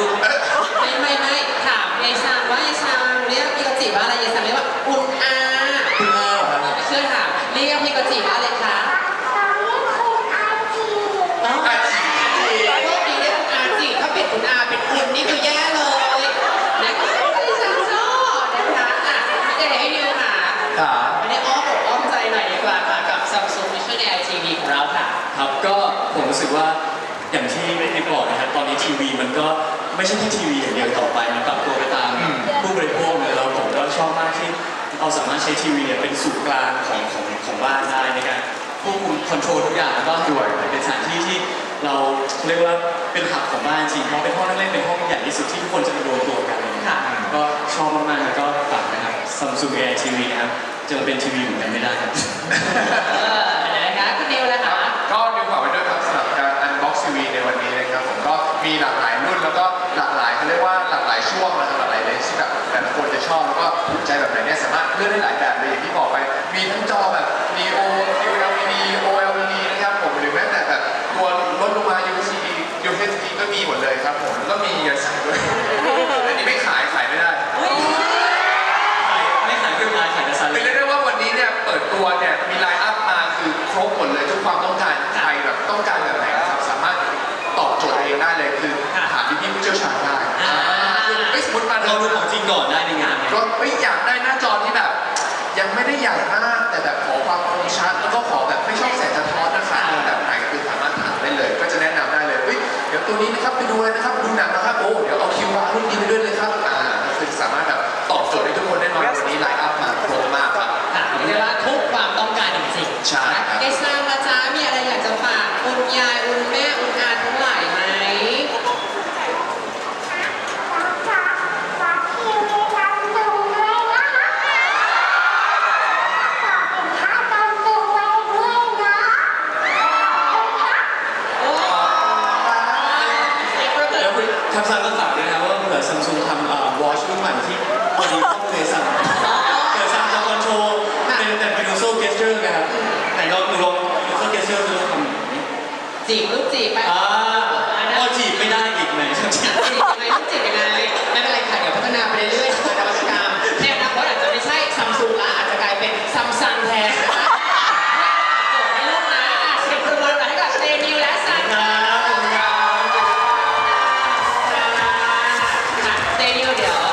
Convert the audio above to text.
อุ่ไม่ไม่ไม่ถามยายชางว่ายายชางเรียกพี่กะจิว่าอะไรยายชางเรียกว่าอุ่อาคุณอาเหรอครับเนี่ยวถามเรียกพี่กะจิว่าอะไรคะอาชีพพวกนี้เรียกคุณอาจิถ้าเป็นคุณอาเป็นอุ่นี่คือแย่เลยนะคะยายชาอนะคะอะเดี๋ยวให้ดิวค่ะขาวันนี้อ้อมอกอ้อมใจหนดีกว่าค่ะกับ Samsung Vision AI TV ของเราค่ะ ครับก็ผมรู้สึกว่าอย่างที่ไม่ได้บอกนะครับตอนนี้ทีวีมันก็ ไม่ใช่แค่ทีวีอย่างเดียวต่อไปมันปรับตัวไปตามผู้บริโภคเลยแล้วผมก็ชอบมากที่เราสามารถใช้ทีวีเนี่ยเป็นศูนย์กลางของของของบ้านได้ในการควบคุมคอนโทรลทุกอย่างแล้วก็ด้วยเป็นสถานที่ที่เราเรียกว่าเป็นหับของบ้านจริงเพราะเป็นห้องนั่งเล่นเป็นห้องใหญ่ที่สุดที่ทุกคนจะมารวมตัวกันค่ะก็ชอบมากๆแล้วก็ฝากนะครับ Samsung AI TV นะครับจะมาเป็นทีวีเหมือนกันไม่ได้ครับเออนะคะคุณนิว ในวันนี้นะครับผมก็มีหลากหลายรุ่นแล้วก็หลากหลายเขาเรียกว่าหลากหลายช่วงนะครับหลากหลายเลนที่แบบแต่ละคนจะชอบแล้วก็ถูกใจแบบไหนเนี่ยสามารถเลือกได้หลายแบบเลยอย่างที่บอกไป มีทั้งจอแบบ จอที่แบบ ยังไม่ได้ใหญ่มากแต่แบบขอความคมชัด แล้วก็ขอแบบไม่ชอบแสงสะท้อนนะคะแบบไหนคือสามารถถามได้เลย ก็จะแนะนำได้เลยเฮ้ยเดี๋ยวตัวนี้นะครับไปดูเลยนะครับดูหนังนะครับโอ้เดี๋ยวเอาคิววารุ่นนี้ไปด้วยเลยครับอ่าคือสามารถแบบตอบโจทย์ให้ทุกคนแน่นอนวันนี้ไลน์อัพมาครบมากครับ ค่ะเรียกว่าทุกความต้องการจริงๆใช่ครับเอซ่าละจ้ามีอะไรอยากจะฝากคุณยายคุณแม่คุณอาทั้งหลายไหม โอ้เสียงประเกิ แล้ ด ว คุณทำซันก็ฝากด้วยนะครับว่าเผื่อซัมซุงทำอ่าวอชรุ่นใหม่ที่พอดีข้อมูลในซันเผื่อซันจะคอนโทรลเป็นแบบเป็นโซเกสเจอร์นะครับไหนลองลองเป็นโซเกสเจอร์ดูทำจีบลูกจีบไปอ่าก็จีบไม่ได้อีกไหนจีบจีบยังไงลูกจีบยังไง รับข